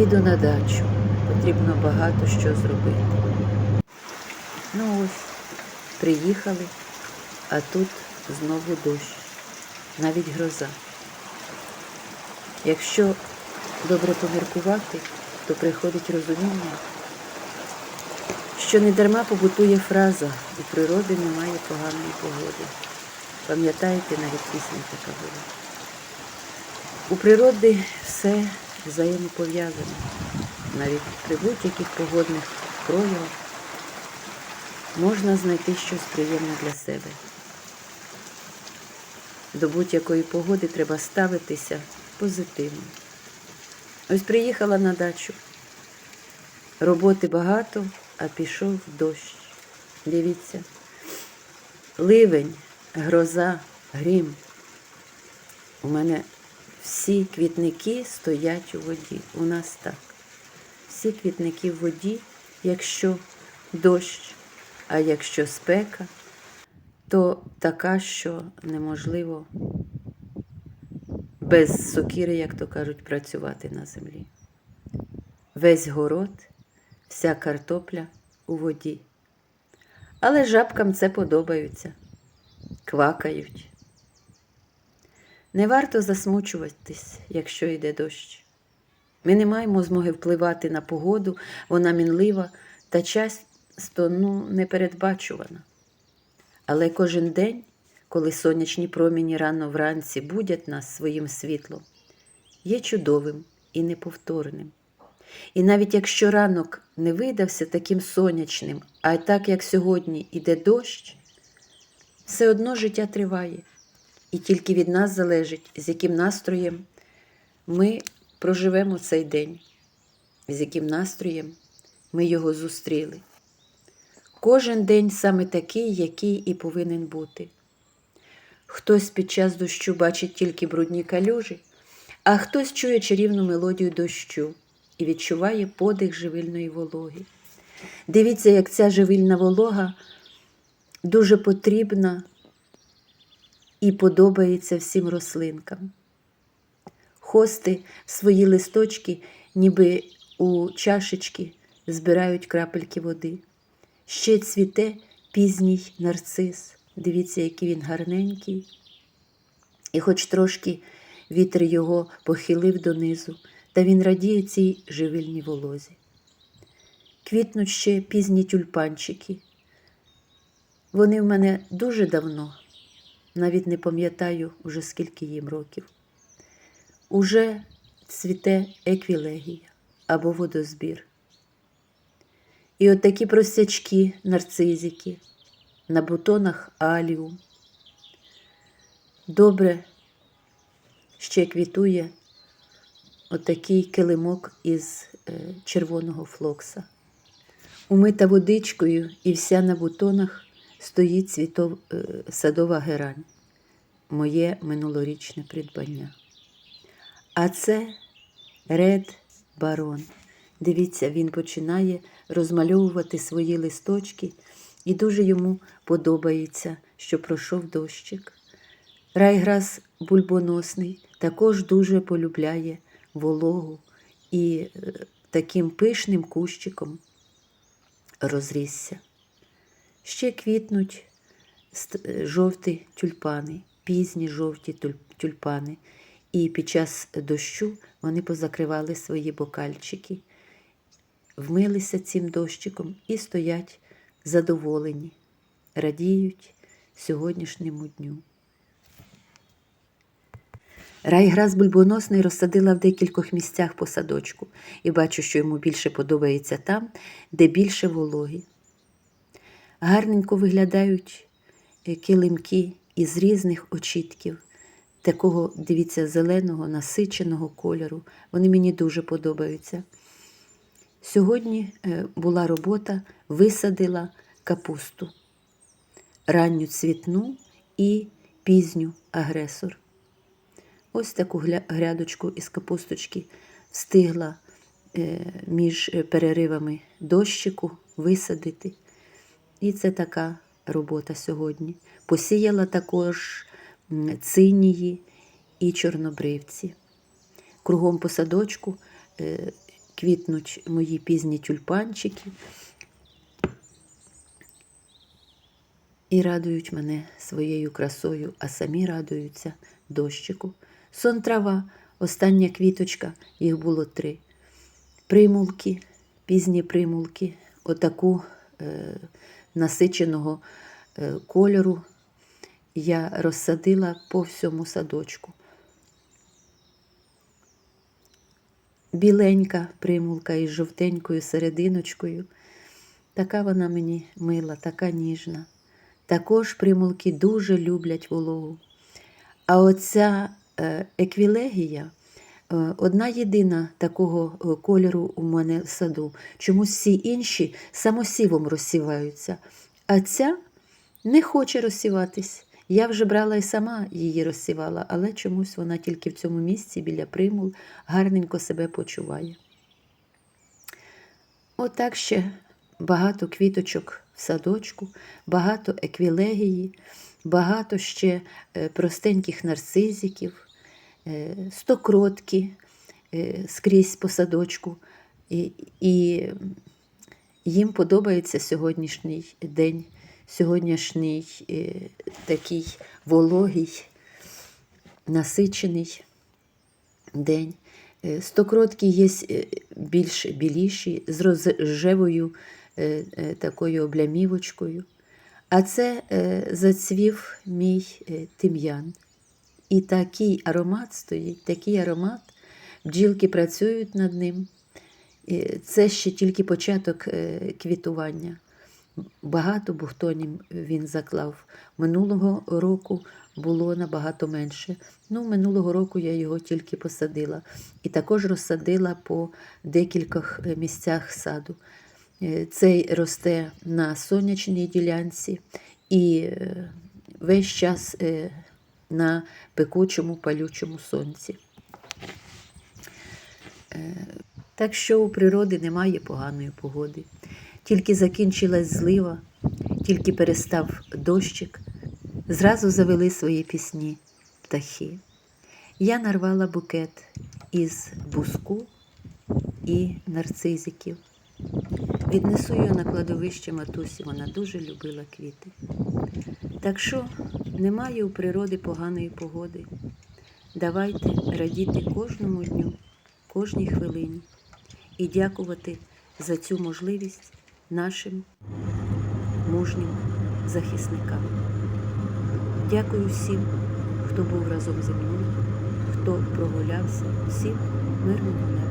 Їду на дачу. Потрібно багато що зробити. Ну ось, приїхали, а тут знову дощ, навіть гроза. Якщо добре поміркувати, то приходить розуміння, що не дарма побутує фраза у природи немає поганої погоди. Пам'ятаєте, навіть пісня така була. У природи все взаємопов'язане. Навіть при будь-яких погодних проявах можна знайти щось приємне для себе. До будь-якої погоди треба ставитися позитивно. Ось приїхала на дачу. Роботи багато, а пішов дощ. Дивіться. Ливень, гроза, грім. У мене всі квітники стоять у воді. У нас так. Всі квітники в воді, якщо дощ, а якщо спека, то така, що неможливо без сокири, як то кажуть, працювати на землі. Весь город, вся картопля у воді. Але жабкам це подобається, квакають. Не варто засмучуватись, якщо йде дощ. Ми не маємо змоги впливати на погоду, вона мінлива та часто ну, непередбачувана. Але кожен день, коли сонячні проміні рано вранці будять нас своїм світлом, є чудовим і неповторним. І навіть якщо ранок не видався таким сонячним, а так як сьогодні іде дощ, все одно життя триває. І тільки від нас залежить, з яким настроєм ми проживемо цей день, з яким настроєм ми його зустріли. Кожен день саме такий, який і повинен бути. Хтось під час дощу бачить тільки брудні калюжі, а хтось чує чарівну мелодію дощу і відчуває подих живильної вологи. Дивіться, як ця живильна волога дуже потрібна і подобається всім рослинкам. Хости свої листочки, ніби у чашечки, збирають крапельки води. Ще цвіте пізній нарцис. Дивіться, який він гарненький. І хоч трошки вітер його похилив донизу, та він радіє цій живильній волозі. Квітнуть ще пізні тюльпанчики. Вони в мене дуже давно, навіть не пам'ятаю уже скільки їм років. Уже цвіте еквілегія або водозбір. І от такі просячки, нарцизики, на бутонах аліум. Добре ще квітує отакий килимок із е, червоного флокса. Умита водичкою і вся на бутонах стоїть цвітов, е, садова герань, моє минулорічне придбання. А це Ред Барон. Дивіться, він починає розмальовувати свої листочки, і дуже йому подобається, що пройшов дощик. Райграс бульбоносний також дуже полюбляє вологу і е, таким пишним кущиком розрісся. Ще квітнуть жовті тюльпани, пізні жовті тюльпани. І під час дощу вони позакривали свої бокальчики, вмилися цим дощиком і стоять задоволені, радіють сьогоднішньому дню. Райграс бульбоносний розсадила в декількох місцях по садочку і бачу, що йому більше подобається там, де більше вологи. Гарненько виглядають е, килимки із різних очітків, такого, дивіться, зеленого, насиченого кольору. Вони мені дуже подобаються. Сьогодні е, була робота, висадила капусту, ранню цвітну і пізню агресор. Ось таку грядочку із капусточки встигла е, між переривами дощику висадити. І це така робота сьогодні. Посіяла також цинії і чорнобривці. Кругом по садочку е, квітнуть мої пізні тюльпанчики і радують мене своєю красою, а самі радуються дощику. Сон трава, остання квіточка, їх було три. Примулки, пізні примулки, отаку е, насиченого е, кольору я розсадила по всьому садочку. Біленька примулка із жовтенькою серединочкою. Така вона мені мила, така ніжна. Також примулки дуже люблять вологу. А оця е, еквілегія, одна єдина такого е, кольору у мене в саду. Чомусь всі інші самосівом розсіваються, а ця не хоче розсіватись. Я вже брала і сама її розсівала, але чомусь вона тільки в цьому місці біля примул гарненько себе почуває. Отак ще багато квіточок в садочку, багато еквілегії, багато ще е, простеньких нарцизиків, е, стокротки е, скрізь по садочку. І, їм подобається сьогоднішній день, сьогоднішній е, такий вологий, насичений день. Е, Стокротки є е, більш біліші, з рожевою е, е, такою облямівочкою. А це е, зацвів мій е, тим'ян. І такий аромат стоїть, такий аромат. Бджілки працюють над ним. Це ще тільки початок е, квітування. Багато бухтонів він заклав. Минулого року було набагато менше. Ну, минулого року я його тільки посадила. І також розсадила по декількох е, місцях саду. Е, Цей росте на сонячній ділянці і весь час на пекучому палючому сонці. Е, Так що у природи немає поганої погоди. Тільки закінчилась злива, тільки перестав дощик, зразу завели свої пісні птахи. Я нарвала букет із буску і нарцизиків. Віднесу його на кладовище матусі, вона дуже любила квіти. Так що немає у природи поганої погоди. Давайте радіти кожному дню, кожній хвилині і дякувати за цю можливість нашим мужнім захисникам. Дякую всім, хто був разом зі мною, хто прогулявся, всім мирного неба.